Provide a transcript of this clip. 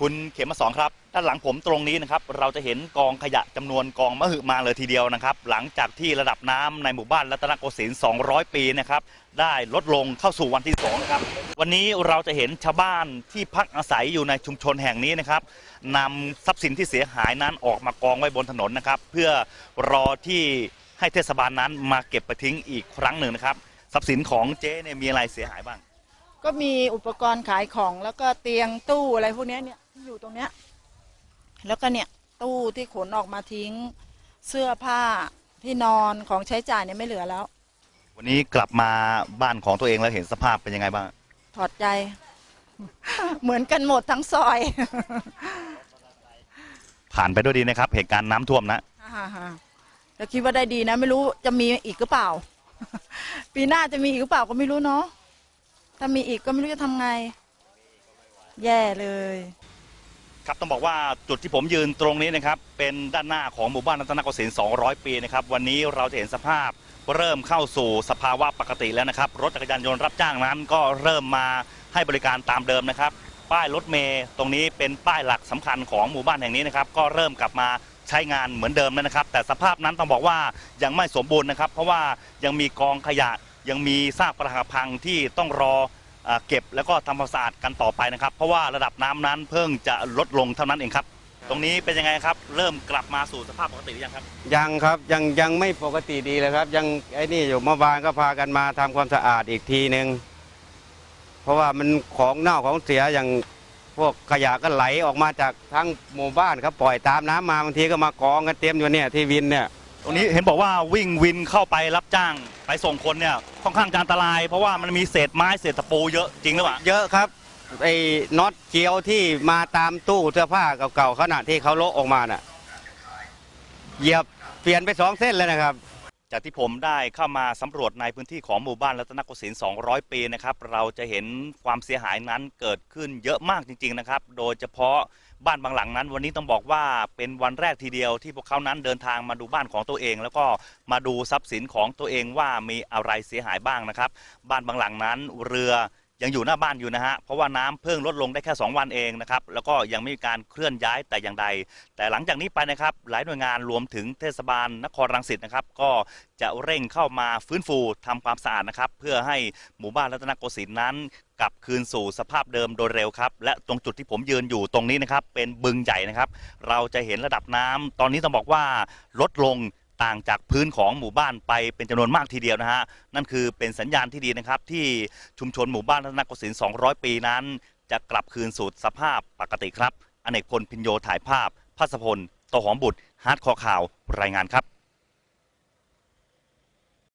คุณเขมมาสอนครับ ด้านหลังผมตรงนี้นะครับ เราจะเห็นกองขยะจำนวนกองมหึมาเลยทีเดียวนะครับ หลังจากที่ระดับน้ำในหมู่บ้านรัตนโกสินทร์200 ปีนะครับ ได้ลดลงเข้าสู่วันที่2นะครับ วันนี้เราจะเห็นชาวบ้านที่พักอาศัยอยู่ในชุมชนแห่งนี้นะครับนำทรัพย์สินที่เสียหายนั้นออกมากองไว้บนถนนนะครับ เพื่อรอที่ให้เทศบาลนั้นมาเก็บไปทิ้งอีกครั้งหนึ่งนะครับ ทรัพย์สินของเจ๊เนี่ยมีอะไรเสียหายบ้าง ก็มีอุปกรณ์ขายของแล้วก็เตียงตู้อะไรพวกนี้เนี่ย อยู่ตรงเนี้ย แล้วก็เนี่ยตู้ที่ขนออกมาทิ้ง เสื้อผ้าที่นอนของใช้จ่ายเนี่ยไม่เหลือแล้ว วันนี้กลับมาบ้านของตัวเองแล้วเห็นสภาพเป็นยังไงบ้าง ถอดใจ เหมือนกันหมดทั้งซอย ผ่านไปด้วยดีนะครับ เหตุการณ์น้ำท่วมนะฮ่าๆๆแล้วคิดว่าได้ดีนะ ไม่รู้จะมีอีกหรือเปล่า ปีหน้าจะมีอีกหรือเปล่าก็ไม่รู้เนาะถ้ามีอีกก็ไม่รู้จะทำไง แย่เลย ครับต้องบอกว่าจุดที่ผมยืนตรงนี้นะครับเป็นด้านหน้าของหมู่บ้านรัตนโกสินทร์200 ปีนะครับวันนี้เราจะเห็นสภาพเริ่มเข้าสู่สภาวะปกติแล้วนะครับ รถจักรยานยนต์รับจ้างนั้นก็เริ่มมาให้บริการตามเดิมนะครับ ป้ายรถเมย์ตรงนี้เป็นป้ายหลักสำคัญของหมู่บ้านแห่งนี้นะครับก็เริ่มกลับมาใช้งานเหมือนเดิมแล้วนะครับ แต่สภาพนั้นต้องบอกว่ายังไม่สมบูรณ์นะครับ เพราะว่ายังมีกองขยะยังมีซากปรักหักพังที่ต้องรอ เก็บแล้วก็ทำความสะอาดกันต่อไปนะครับ เพราะว่าระดับน้ำนั้นเพิ่งจะลดลงเท่านั้นเองครับ ตรงนี้เป็นยังไงครับ เริ่มกลับมาสู่สภาพปกติหรือยังครับ ยังครับยังยังไม่ปกติดีเลยครับ ยังไอ้นี่อยู่เมื่อวานก็พากันมาทำความสะอาดอีกทีหนึ่งเพราะว่ามันของเน่าของเสียอย่างพวกขยะก็ไหลออกมาจากทั้งหมู่บ้านครับปล่อยตามน้ำมาบางทีก็มากองกันเต็มอยู่เนี่ยที่วินเนี่ย ตรงนี้เห็นบอกว่าวิ่งวินเข้าไปรับจ้าง ไปส่งคนเนี่ยค่อนข้างจะอันตราย เพราะว่ามันมีเศษไม้เศษตะปูเยอะจริงหรือเปล่าเยอะครับไอ้น็อตเกลียวที่มาตามตู้เสื้อผ้าเก่าๆขนาดที่เขาโละออกมาน่ะเหยียบเปลี่ยนไปสองเส้นเลยนะครับ จากที่ผมได้เข้ามาสำรวจในพื้นที่ของหมู่บ้านรัตนโกสินทร์200 ปีนะครับ เราจะเห็นความเสียหายนั้นเกิดขึ้นเยอะมากจริง ๆ นะครับ โดยเฉพาะบ้านบางหลังนั้น วันนี้ต้องบอกว่าเป็นวันแรกทีเดียวที่พวกเขานั้นเดินทางมาดูบ้านของตัวเอง แล้วก็มาดูทรัพย์สินของตัวเองว่ามีอะไรเสียหายบ้างนะครับ บ้านบางหลังนั้นเรือ ยังอยู่หน้าบ้านอยู่นะฮะ เพราะว่าน้ำเพิ่งลดลงได้แค่ 2 วันเองนะครับ แล้วก็ยังไม่มีการเคลื่อนย้ายแต่อย่างใด แต่หลังจากนี้ไปนะครับ หลายหน่วยงานรวมถึงเทศบาลนครรังสิตนะครับ ก็จะเร่งเข้ามาฟื้นฟูทำความสะอาดนะครับ เพื่อให้หมู่บ้านรัตนโกสินทร์นั้นกลับคืนสู่สภาพเดิมโดยเร็วครับ และตรงจุดที่ผมยืนอยู่ตรงนี้นะครับ เป็นบึงใหญ่นะครับ เราจะเห็นระดับน้ำตอนนี้ต้องบอกว่าลดลง ต่างจากพื้นของหมู่บ้านไปเป็นจำนวนมากทีเดียวนะฮะนั่นคือเป็นสัญญาณที่ดีนะครับ ที่ชุมชนหมู่บ้านรัตนโกสินทร์200 ปีนั้น จะกลับคืนสู่สภาพปกติครับ อเนกพลพินโยถ่ายภาพพัสพลโตหอมบุตรฮาร์ดคอข่าวรายงานครับ